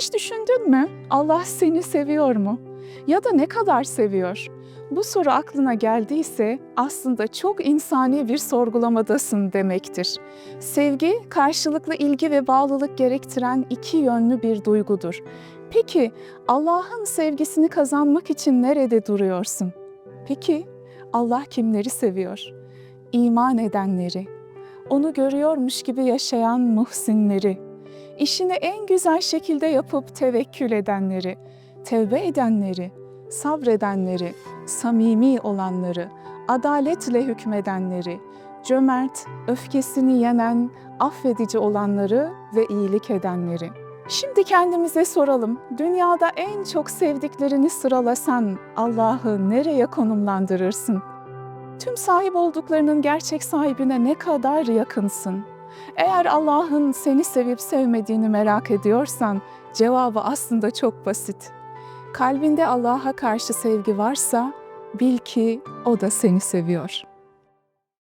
Hiç düşündün mü? Allah seni seviyor mu? Ya da ne kadar seviyor? Bu soru aklına geldiyse aslında çok insani bir sorgulamadasın demektir. Sevgi, karşılıklı ilgi ve bağlılık gerektiren iki yönlü bir duygudur. Peki Allah'ın sevgisini kazanmak için nerede duruyorsun? Peki Allah kimleri seviyor? İman edenleri, onu görüyormuş gibi yaşayan muhsinleri, işini en güzel şekilde yapıp tevekkül edenleri, tevbe edenleri, sabredenleri, samimi olanları, adaletle hükmedenleri, cömert, öfkesini yenen, affedici olanları ve iyilik edenleri. Şimdi kendimize soralım. Dünyada en çok sevdiklerini sıralasan Allah'ı nereye konumlandırırsın? Tüm sahip olduklarının gerçek sahibine ne kadar yakınsın? Eğer Allah'ın seni sevip sevmediğini merak ediyorsan cevabı aslında çok basit. Kalbinde Allah'a karşı sevgi varsa bil ki o da seni seviyor.